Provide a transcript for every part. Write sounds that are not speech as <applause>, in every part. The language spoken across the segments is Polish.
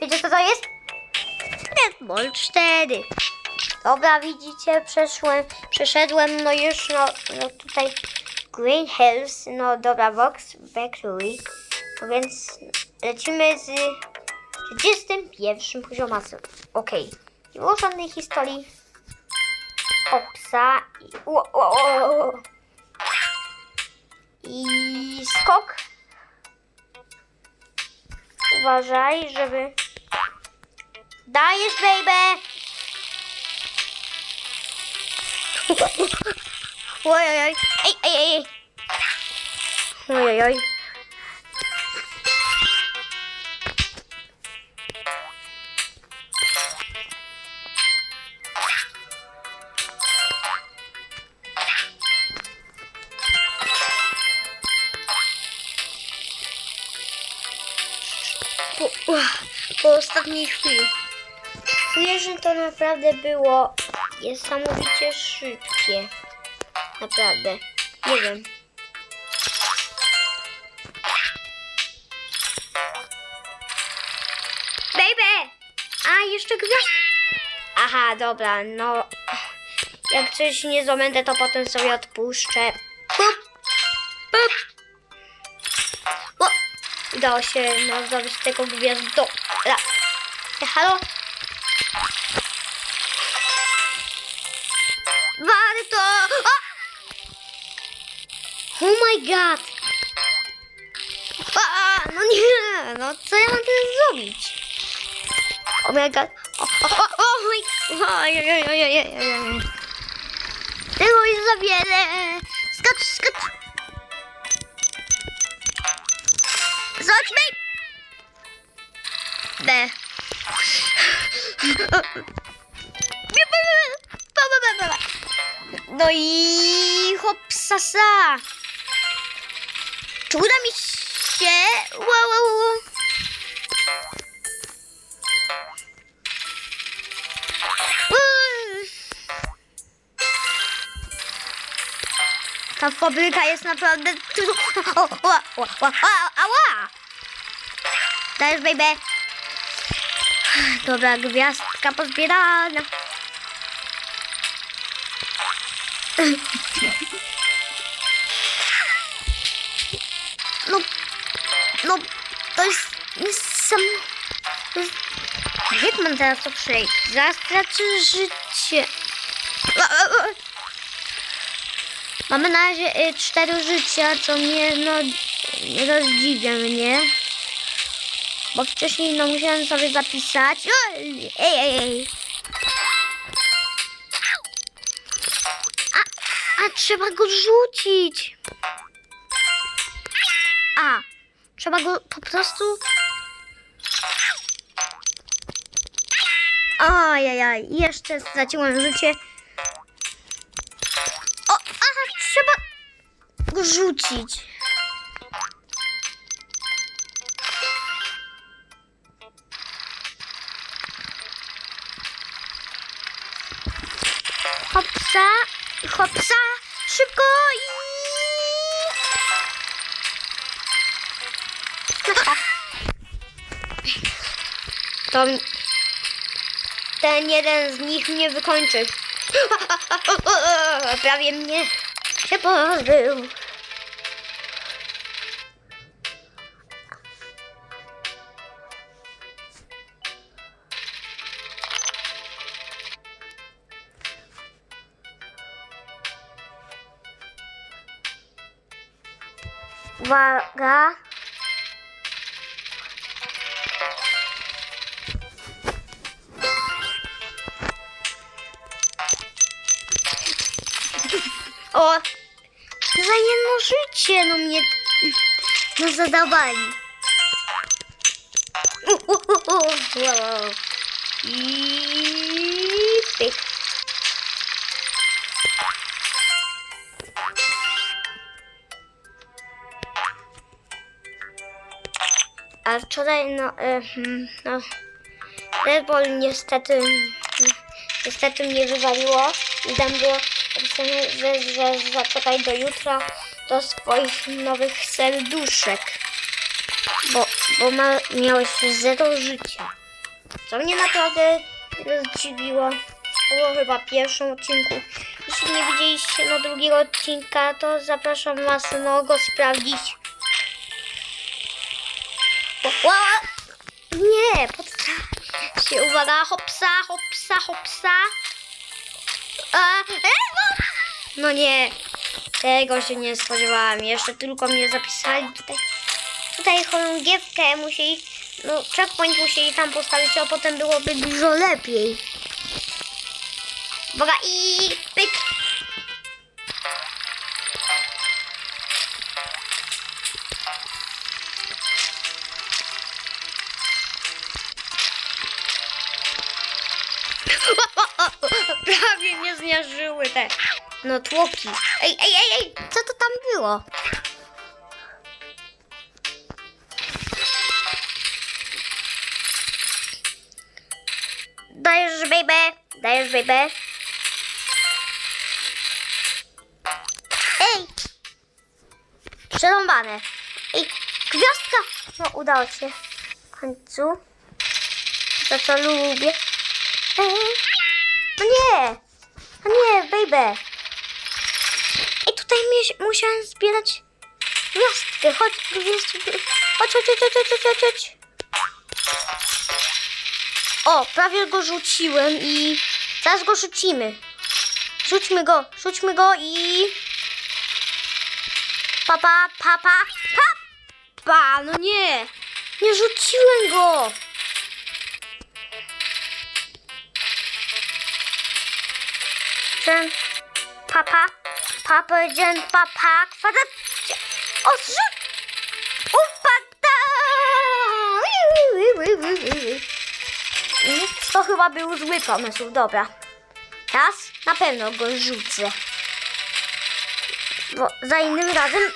Wiecie co to jest? Deadball 4. Dobra, widzicie, przeszłem, przeszedłem, no już, no, no tutaj Green Hills, no dobra, Box Bakery. No więc lecimy z 31 poziomem. Okej. Nie było żadnej historii o psa i... O, o, o. I skok. Uważaj, żeby... Dajesz, baby! Ojojoj. Ej, ej, ej. Ojojoj. Ostatniej chwili. Czuję, że to naprawdę było niesamowicie szybkie. Naprawdę. Nie wiem. Baby! A, jeszcze gwiazd... Aha, dobra, no... Jak coś nie zdobędę, to potem sobie odpuszczę. udało się nam zdobyć tego gwiazdola. Halo? Wary to... O! oh my god! A, no nie, no co ja mam teraz zrobić? Oh my god! O, o, o, o, oh oj, oj, oj, oj, oj, oj, oj. Tego jest za wiele! Skacz, skacz! B. No i hopsasa. Czy uda mi się? Wow, wow, wow. Ta fabryka jest naprawdę... O, o, o, o, o, ała! Dajesz, baby. Dobra, gwiazdka pozbierana. No, no, to jest niesam... To jest... Jak mam teraz to przejść? Życie. Mamy na razie y, cztery życia, co mnie, no, nie rozdziwia mnie. Bo wcześniej, no, musiałem sobie zapisać. Ej, ej, ej. A, a trzeba go rzucić. A, trzeba go po prostu... Ajajaj, jeszcze straciłem życie. O, aha, trzeba go rzucić. Hopsa, hopsa, szybko i... To ten jeden z nich mnie wykończy. <laughs> Prawie mnie się pozbył. врага. О, за не жичину мне на задавали. И пых. A wczoraj, no, e, hmm, no, Red Bull niestety, niestety mnie wywaliło i tam było napisane, że, że zaczekaj do jutra do swoich nowych serduszek. Bo, bo ma, miałeś zero życia. Co mnie naprawdę zdziwiło. Było chyba pierwszym odcinku. Jeśli nie widzieliście no drugiego odcinka, to zapraszam was no go sprawdzić. Nie, podstawcie się, uwaga, hopsa, hopsa, hopsa. E, no nie, tego się nie spodziewałam. Jeszcze tylko mnie zapisali tutaj. Tutaj chorągiewkę musieli, no checkpoint musieli tam postawić, a potem byłoby dużo lepiej. Uwaga i pyk. Zmierzyły te no tłoki. Ej, ej, ej, ej, co to tam było? Dajesz, baby, dajesz, baby. Ej! Przerąbane. Ej, gwiazdka! No, udało się. W końcu. To, co lubię. Ej! No nie! No nie, baby! Ej, tutaj musiałem zbierać gwiazdkę. Chodź, gwiazdkę. Chodź, chodź, chodź, chodź, chodź, chodź. O, prawie go rzuciłem i zaraz go rzucimy. Rzućmy go, rzućmy go i... Papa, papa, papa, no nie, nie rzuciłem go. Ten papa, papa, jeden papa, kwadrat, o, zrzuć, upada. Mm, To chyba był zły pomysł, dobra. Teraz na pewno go rzucę. Bo za innym razem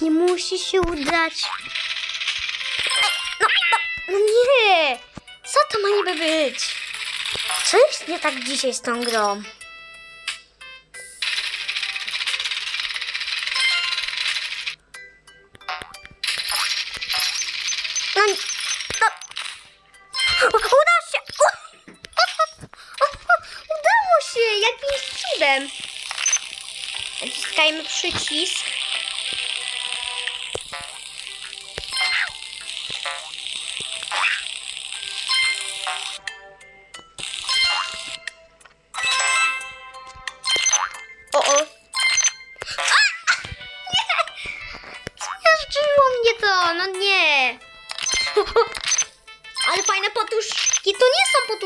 nie musi się udać. No, no, no nie! Co to ma niby być? Co jest nie tak dzisiaj z tą grą? No, no, Udało się! Udało się! Jakimś cudem! Naciskajmy przycisk.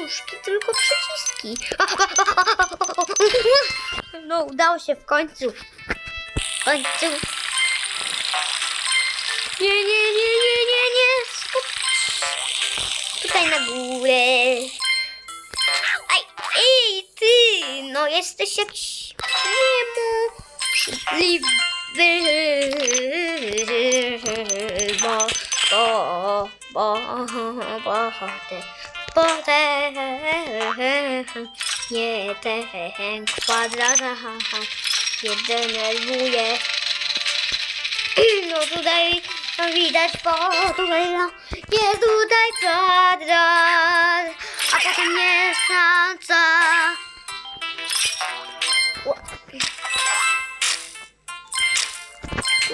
Poduszki, tylko przyciski. No, udało się w końcu. W końcu. Nie, nie, nie, nie, nie, nie. Tutaj na górę. Aj, ej, ty. No, jesteś jakiś niemu szydliwy. Bo, bo, bo, bo, te, bo ten, nie ten kwadrat nie denerwuje. No tutaj widać, tutaj no, jest tutaj kwadrat, a potem mieszanca.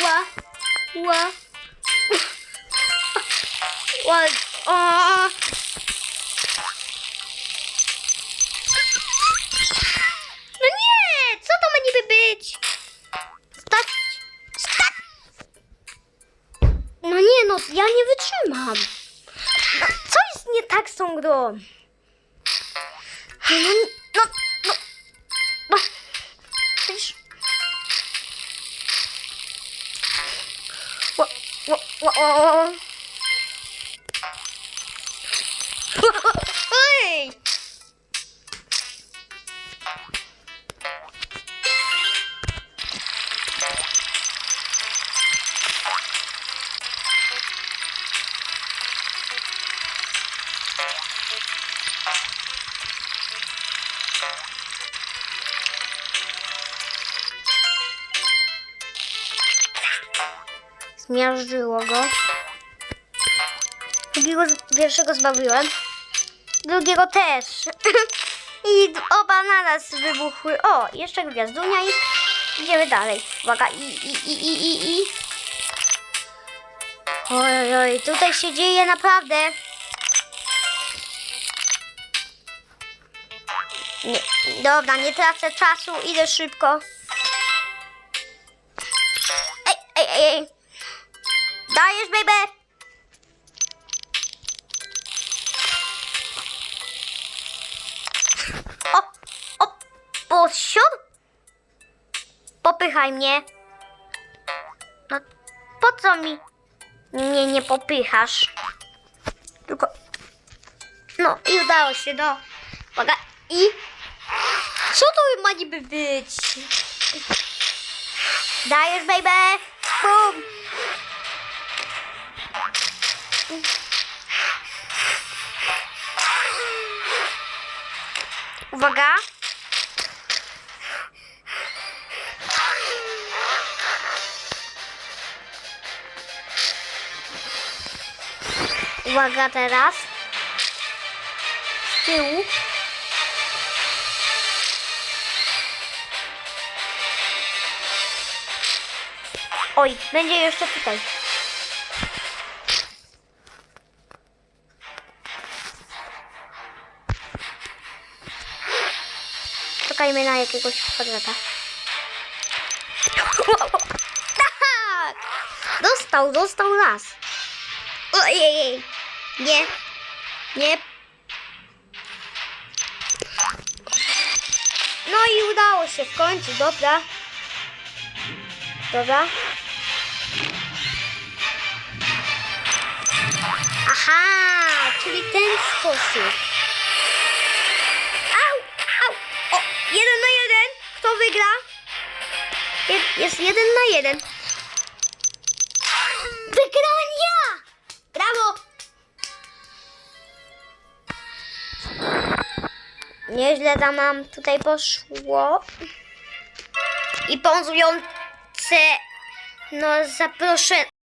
Ła, ła, ła, o. No być? Stać, stać. No nie, no ja nie wytrzymam. No, co jest nie tak z tą grą? No, no. Zmiażdżyło go. Drugiego, pierwszego zbawiłem. Drugiego też. <laughs> I oba naraz wybuchły. O, jeszcze gwiazdunia i idziemy dalej. Uwaga, i, i, i, i, i, i. Oj, oj, tutaj się dzieje naprawdę. Nie, dobra, nie tracę czasu, idę szybko. Ej, ej, ej. Dajesz, baby! O, o, posiód? Popychaj mnie. No, po co mi mnie nie popychasz? Tylko, no i udało się, no. Uwaga, i... Co to ma niby być? Dajesz, baby! Bum! Uwaga! Uwaga teraz. Z tyłu. Oj, będzie jeszcze tutaj. Czekajmy na jakiegoś kwadrata. Tak! Dostał, dostał nas. Ojej, nie, nie. No i udało się w końcu, dobra. Dobra. Aha, czyli ten sposób. Jest jeden na jeden. Wygrałem ja! Brawo! Nieźle tam nam tutaj poszło. I pozujące no zaproszę,